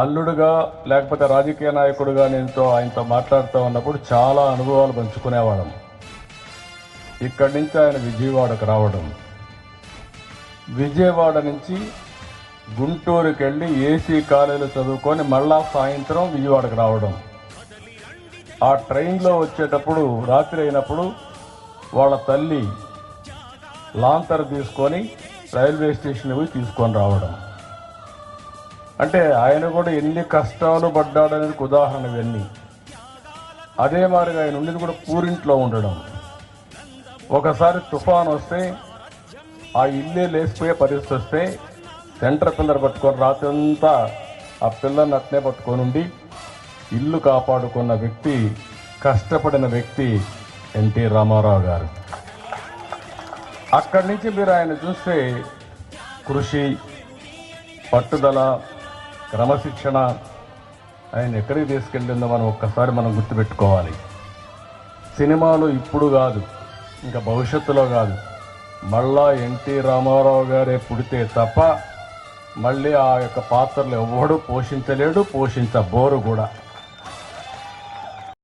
అల్లుడుగా లేకపోతే రాజకీయ నాయకుడుగా నేనుతో ఆయనతో మాట్లాడుతూ ఉన్నప్పుడు చాలా అనుభవాలు పంచుకునేవాళ్ళం. ఇక్కడి నుంచి ఆయన విజయవాడకు రావడం. విజయవాడ నుంచి గుంటూరుకి వెళ్ళి ఏసీ కాలేజీలో చదువుకొని మళ్ళా సాయంత్రం విజయవాడకు రావడం. ఆ ట్రైన్లో వచ్చేటప్పుడు రాత్రి అయినప్పుడు వాళ్ళ తల్లి లాంతర్ తీసుకొని రైల్వే స్టేషన్ పోయి తీసుకొని రావడం. అంటే ఆయన కూడా ఎన్ని కష్టాలు పడ్డాడనేది ఉదాహరణ ఇవన్నీ. అదే మాదిరిగా ఆయన ఉండేది కూడా పూరింట్లో ఉండడం. ఒకసారి తుఫాన్ వస్తే ఆ ఇల్లే లేచిపోయే పరిస్థితి వస్తే సెంటర్ పిల్లర్ పట్టుకొని రాత్రి అంతా ఆ పిల్లల్ని అట్నే పట్టుకొని ఉండి ఇల్లు కాపాడుకున్న వ్యక్తి కష్టపడిన వ్యక్తి ఎన్టీ రామారావు గారు. అక్కడి నుంచి మీరు ఆయన చూస్తే కృషి పట్టుదల క్రమశిక్షణ ఆయన ఎక్కడికి తీసుకెళ్ళిందో మనం ఒక్కసారి మనం గుర్తుపెట్టుకోవాలి. సినిమాలు ఇప్పుడు కాదు ఇంకా భవిష్యత్తులో కాదు. మళ్ళా ఎన్టీ రామారావు గారే పుడితే తప్ప మళ్ళీ ఆ యొక్క పాత్రలు ఎవడు పోషించలేడు పోషించబోరు కూడా.